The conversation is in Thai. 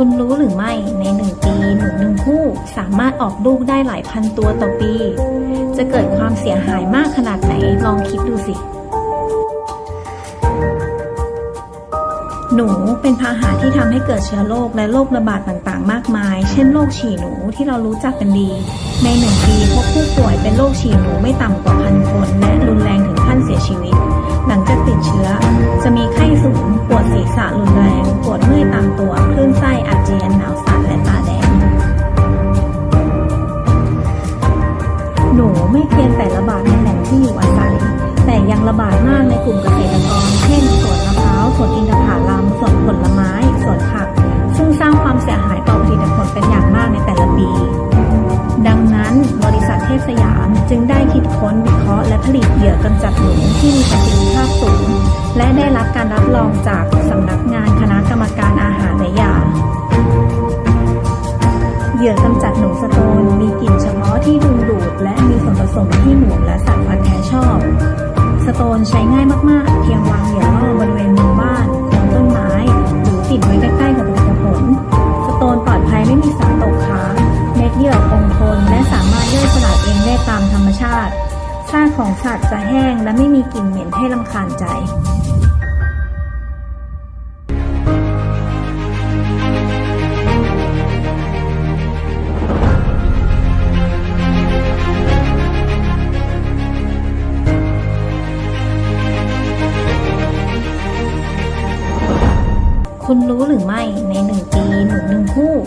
คุณรู้หรือไม่ในหนึ่งปีหนูหนึ่งคู่สามารถออกลูกได้หลายพันตัวต่อปี จะเกิดความเสียหายมากขนาดไหนลองคิดดูสิ หนูเป็นพาหะที่ทำให้เกิดเชื้อโรคและโรคระบาดต่างๆ มากมาย เช่นโรคฉี่หนูที่เรารู้จักกันดี ในหนึ่งปีพบผู้ป่วยเป็นโรคฉี่หนูไม่ต่ำกว่าพันคนและรุนแรง ไม่เพียงแต่ระบาดในแหล่งที่อยู่อาศัย แต่ยังระบาดมากในกลุ่มเกษตรกร เช่นสวนมะพร้าวสวนอินทผลัมสวนผลไม้สวนผัก ซึ่งสร้างความเสียหายต่อผลิตผลเป็นอย่างมากในแต่ละปี ดังนั้นบริษัทเทพสยามจึงได้คิดค้นวิเคราะห์และผลิตเหยื่อกำจัดหนูที่มีประสิทธิภาพสูง และได้รับการรับรองจากสำนักงานคณะกรรมการอาหารและยาเหยื่อกำจัดหนูสโตนมีกลิ่นเฉพาะที่ดึงดู ดและมีส่วนผสมที่หนูและสัตว์พันแท้ชอบ สโตนใช้ง่ายมากๆ เพียงวางเหยื่อล่อบริเวณมุมบ้านโคนต้นไม้ หรือติดไว้ใกล้ๆกับผลิตผล สโตนปลอดภัยไม่มีสารตกค้างเม็ดเหยื่อคงทนและสามารถย่อยสลายเองได้ตามธรรมชาติซากของสัตว์จะแห้งและไม่มีกลิ่นเหม็นให้ลำคาญใจ คุณรู้หรือไม่ในหนึ่งปีหนูหนึ่งคู่